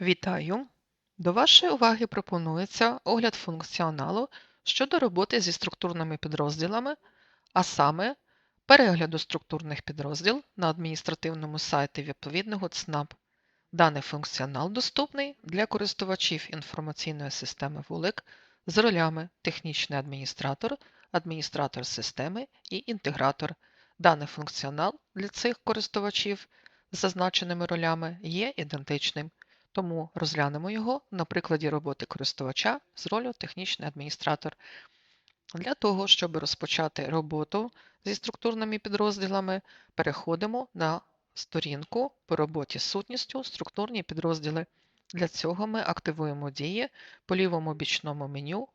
Вітаю! До вашої уваги пропонується огляд функціоналу щодо роботи зі структурними підрозділами, а саме перегляду структурних підрозділ на адміністративному сайті відповідного ЦНАП. Даний функціонал доступний для користувачів інформаційної системи вулик з ролями технічний адміністратор, адміністратор системи і інтегратор. Даний функціонал для цих користувачів з зазначеними ролями є ідентичним. Тому розглянемо його на прикладі роботи користувача з ролью технічний адміністратор. Для того, щоб розпочати роботу зі структурними підрозділами, переходимо на сторінку по роботі з сутністю структурні підрозділи. Для цього ми активуємо дії по лівому бічному меню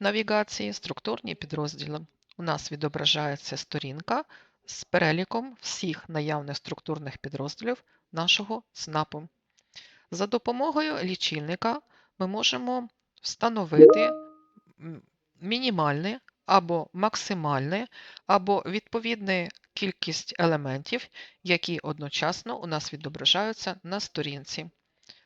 навігації структурні підрозділи. У нас відображається сторінка з переліком всіх наявних структурних підрозділів нашого ЦНАПу. За допомогою лічильника ми можемо встановити мінімальне або максимальне, або відповідну кількість елементів, які одночасно у нас відображаються на сторінці.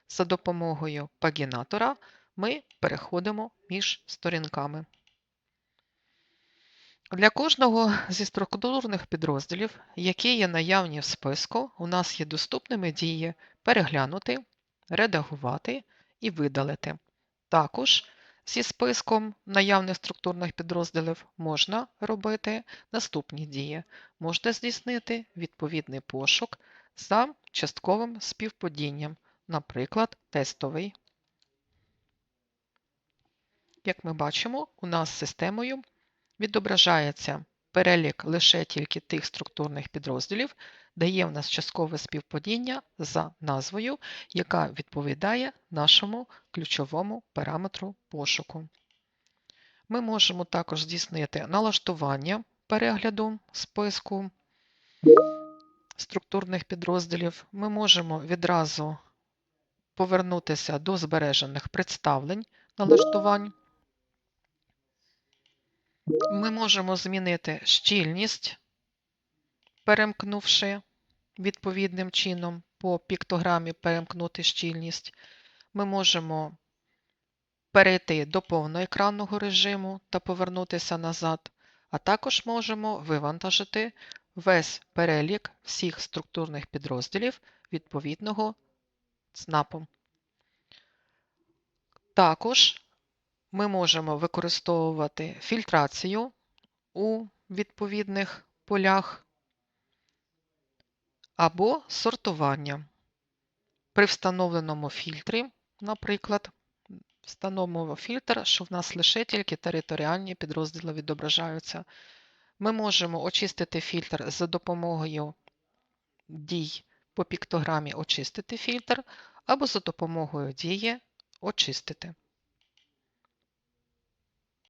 За допомогою пагінатора ми переходимо між сторінками. Для кожного зі структурних підрозділів, які є наявні в списку, у нас є доступними дії переглянути, редагувати і видалити. Також зі списком наявних структурних підрозділів можна робити наступні дії. Можна здійснити відповідний пошук за частковим співпадінням, наприклад, тестовий. Як ми бачимо, у нас системою відображається перелік лише тільки тих структурних підрозділів, де є в нас часткове співпадіння за назвою, яка відповідає нашому ключовому параметру пошуку. Ми можемо також здійснити налаштування перегляду списку структурних підрозділів. Ми можемо відразу повернутися до збережених представлень налаштувань. Ми можемо змінити щільність, перемкнувши відповідним чином по піктограмі перемкнути щільність. Ми можемо перейти до повноекранного режиму та повернутися назад, а також можемо вивантажити весь перелік всіх структурних підрозділів відповідного ЦНАПу. Також ми можемо використовувати фільтрацію у відповідних полях або сортування. При встановленому фільтрі, наприклад, встановимо фільтр, що в нас лише тільки територіальні підрозділи відображаються. Ми можемо очистити фільтр за допомогою дій по піктограмі очистити фільтр, або за допомогою дії очистити.